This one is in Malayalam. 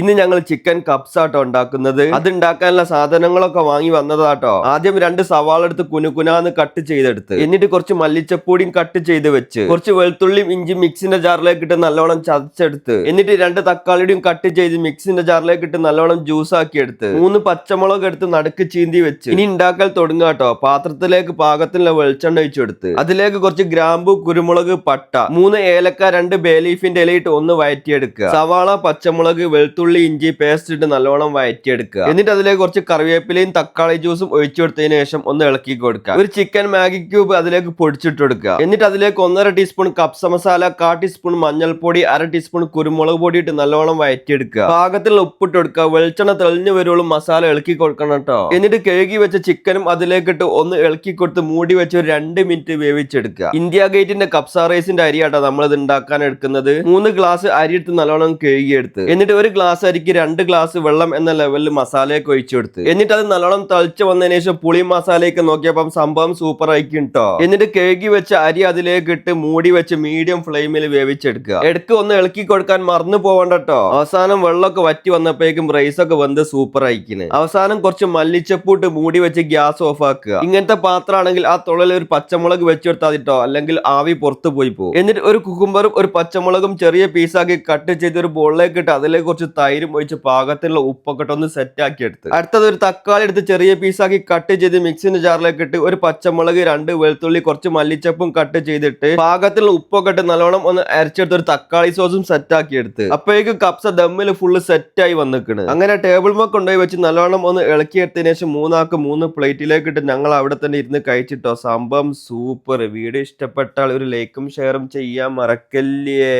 ഇന്ന് ഞങ്ങൾ ചിക്കൻ കപ്സ് ആട്ടോ ഉണ്ടാക്കുന്നത്. അത് ഉണ്ടാക്കാനുള്ള സാധനങ്ങളൊക്കെ വാങ്ങി വന്നതാട്ടോ. ആദ്യം രണ്ട് സവാള എടുത്ത് കുനുകുനാന്ന് കട്ട് ചെയ്തെടുത്ത്. എന്നിട്ട് കുറച്ച് മല്ലിച്ചപ്പൂടിയും കട്ട് ചെയ്ത് വെച്ച് കുറച്ച് വെളുത്തുള്ളിയും ഇഞ്ചി മിക്സിന്റെ ജാറിലേക്ക് ഇട്ട് നല്ലോണം ചതച്ചെടുത്ത് എന്നിട്ട് രണ്ട് തക്കാളിയുടെയും കട്ട് ചെയ്ത് മിക്സിന്റെ ജാറിലേക്ക് ഇട്ട് നല്ലോണം ജ്യൂസ് ആക്കി എടുത്ത് മൂന്ന് പച്ചമുളക് എടുത്ത് നടുക്ക് ചീന്തി വെച്ച് ഇനി ഉണ്ടാക്കൽ തുടങ്ങാട്ടോ പാത്രത്തിലേക്ക് പാകത്തിനുള്ള വെളിച്ചെണ്ണ ഒഴിച്ചെടുത്ത് അതിലേക്ക് കുറച്ച് ഗ്രാമ്പു കുരുമുളക് പട്ട മൂന്ന് ഏലക്ക രണ്ട് ബേലീഫിന്റെ ഇലയിട്ട് ഒന്ന് വയറ്റിയെടുക്കുക. സവാള പച്ചമുളക് വെളുത്തുള്ളി ഇഞ്ചി പേസ്റ്റ് ഇട്ട് നല്ലോണം വയറ്റിയെടുക്കുക. എന്നിട്ട് അതിലേക്ക് കുറച്ച് കറിവേപ്പിലയും തക്കാളി ജ്യൂസും ഒഴിച്ചു കൊടുത്തതിന് ശേഷം ഒന്ന് ഇളക്കി കൊടുക്കുക. ഒരു ചിക്കൻ മാഗി ക്യൂബ് അതിലേക്ക് പൊടിച്ചിട്ട് കൊടുക്കുക. എന്നിട്ട് അതിലേക്ക് ഒന്നര ടീസ്പൂൺ കപ്സ മസാല കാ ടീസ്പൂൺ മഞ്ഞൾപ്പൊടി അര ടീസ്പൂൺ കുരുമുളക് പൊടി ഇട്ട് നല്ലോണം വയറ്റിയെടുക്കുക. പാകത്തിൽ ഉപ്പിട്ട് കൊടുക്കുക. വെളിച്ചെണ്ണ തെളിഞ്ഞു വരുള്ളൂ. മസാല ഇളക്കി കൊടുക്കണം കേട്ടോ എന്നിട്ട് കഴുകി വെച്ച ചിക്കനും അതിലേക്ക് ഇട്ട് ഒന്ന് ഇളക്കി കൊടുത്ത് മൂടി വെച്ച് ഒരു രണ്ട് മിനിറ്റ് വേവിച്ചെടുക്കുക. ഇന്ത്യ ഗേറ്റിന്റെ കപ്സ റൈസിന്റെ അരിയാട്ടോ നമ്മൾ ഇത് ഉണ്ടാക്കാൻ എടുക്കുന്നത്. മൂന്ന് ഗ്ലാസ് അരി എടുത്ത് നല്ലോണം കഴുകിയെടുത്ത്. എന്നിട്ട് ഒരു ഗ്ലാസ് അരിക്ക് രണ്ട് ഗ്ലാസ് വെള്ളം എന്ന ലെവലിൽ മസാലയൊക്കെ ഒഴിച്ചു കൊടുത്ത് എന്നിട്ട് അത് നല്ലോണം തളിച്ച് വന്നതിന് ശേഷം പുളി മസാലയൊക്കെ നോക്കിയപ്പം സംഭവം സൂപ്പർ ആയിരിക്കും കേട്ടോ എന്നിട്ട് കഴുകി വെച്ച അരി അതിലേക്ക് ഇട്ട് മൂടി വെച്ച് മീഡിയം ഫ്ലെയിമിൽ വേവിച്ചെടുക്കുക. എടുക്ക് ഒന്ന് ഇളക്കി കൊടുക്കാൻ മറന്നു പോവണ്ട കേട്ടോ അവസാനം വെള്ളമൊക്കെ വറ്റി വന്നപ്പോഴേക്കും റൈസ് ഒക്കെ വന്ന് സൂപ്പർ ആയിക്കിന് അവസാനം കുറച്ച് മല്ലിച്ചപ്പൂട്ട് മൂടി വെച്ച് ഗ്യാസ് ഓഫ് ആക്കുക. ഇങ്ങനത്തെ പാത്രമാണെങ്കിൽ ആ തുള്ളൽ ഒരു പച്ചമുളക് വെച്ചെടുത്താൽ കേട്ടോ അല്ലെങ്കിൽ ആവി പുറത്തു പോയി പോകും. എന്നിട്ട് ഒരു കുക്കുംബറും ഒരു പച്ചമുളകും ചെറിയ പീസാക്കി കട്ട് ചെയ്ത് ഒരു ബോളിലേക്ക് ഇട്ട് അതിലേക്ക് കുറച്ച് തൈരും ഒഴിച്ച് പാകത്തിലുള്ള ഉപ്പൊക്കെ ഒന്ന് സെറ്റ് ആക്കി എടുത്ത് അടുത്തത് ഒരു തക്കാളി എടുത്ത് ചെറിയ പീസാക്കി കട്ട് ചെയ്ത് മിക്സിന്റെ ജാറിലേക്ക് ഇട്ട് ഒരു പച്ചമുളക് രണ്ട് വെളുത്തുള്ളി കുറച്ച് മല്ലിച്ചപ്പും കട്ട് ചെയ്തിട്ട് പാകത്തിലുള്ള ഉപ്പൊക്കെ ഇട്ട് നല്ലോണം ഒന്ന് അരച്ചെടുത്ത് ഒരു തക്കാളി സോസും സെറ്റ് ആക്കി എടുത്ത് അപ്പോഴേക്കും കപ്സ ദമ്മിൽ ഫുള്ള് സെറ്റ് ആയി വന്നിക്കണ്. അങ്ങനെ ടേബിൾ മൊക്കെ കൊണ്ടുപോയി വെച്ച് നല്ലോണം ഒന്ന് ഇളക്കിയെടുത്തതിന് ശേഷം മൂന്നാക്ക് മൂന്ന് പ്ലേറ്റിലേക്ക് ഇട്ട് ഞങ്ങൾ അവിടെ തന്നെ ഇരുന്ന് കഴിച്ചിട്ടോ. സംഭവം സൂപ്പർ വീഡിയോ ഇഷ്ടപ്പെട്ടാൽ ഒരു ലൈക്കും ഷെയറും ചെയ്യാൻ മറക്കല്ലേ